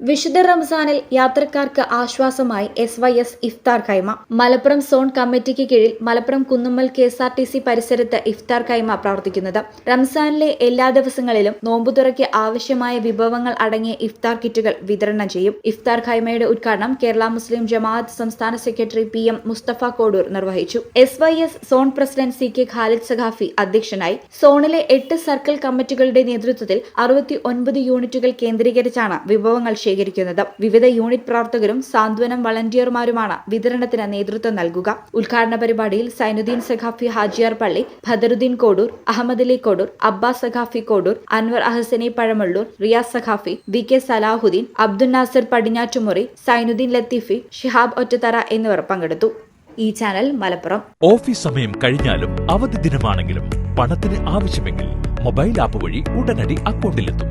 വിശുദ്ധ റംസാനിൽ യാത്രക്കാർക്ക് ആശ്വാസമായി എസ് വൈ എസ് ഇഫ്താർ കൈമ. മലപ്പുറം സോൺ കമ്മിറ്റിക്ക് കീഴിൽ Malappuram Kunnummal K S R T C പരിസരത്ത് ഇഫ്താർ കൈമ പ്രവർത്തിക്കുന്നത്. റംസാനിലെ എല്ലാ ദിവസങ്ങളിലും നോമ്പുതുറയ്ക്ക് ആവശ്യമായ വിഭവങ്ങൾ അടങ്ങിയ ഇഫ്താർ കിറ്റുകൾ വിതരണം ചെയ്യും. ഇഫ്താർ ഖൈമയുടെ ഉദ്ഘാടനം കേരള മുസ്ലിം ജമാഅത്ത് സംസ്ഥാന secretary P M Mustafa Kodur നിർവഹിച്ചു. S Y S zone president C K Khalid Saqafi അധ്യക്ഷനായി. സോണിലെ എട്ട് സർക്കിൾ കമ്മിറ്റികളുടെ നേതൃത്വത്തിൽ അറുപത്തി ഒൻപത് യൂണിറ്റുകൾ കേന്ദ്രീകരിച്ചാണ് വിഭവങ്ങൾ ശേഖരിക്കുന്നത്. വിവിധ യൂണിറ്റ് പ്രവർത്തകരും സാന്ത്വനം വളണ്ടിയർമാരുമാണ് വിതരണത്തിന് നേതൃത്വം നൽകുക. ഉദ്ഘാടന പരിപാടിയിൽ സൈനുദ്ദീൻ സഖാഫി ഹാജിയാർ പള്ളി ഭദറുദ്ദീൻ കോഡൂർ അഹമ്മദ് അലി കോഡൂർ അബ്ബാസ് സഖാഫി കോഡൂർ അൻവർ അഹസനി പഴമള്ളൂർ റിയാസ് സഖാഫി വി കെ സലാഹുദ്ദീൻ അബ്ദുൽ നാസർ പടിഞ്ഞാറ്റുമുറി സൈനുദ്ദീൻ ലത്തീഫി ഷിഹാബ് ഒറ്റത്തറ എന്നിവർ പങ്കെടുത്തു. ഈ ചാനൽ മലപ്പുറം. ഓഫീസ് സമയം കഴിഞ്ഞാലും അവധി ദിനമാണെങ്കിലും പണത്തിന് ആവശ്യമെങ്കിൽ മൊബൈൽ ആപ്പ് വഴി ഉടനടി അക്കൗണ്ടിലെത്തും.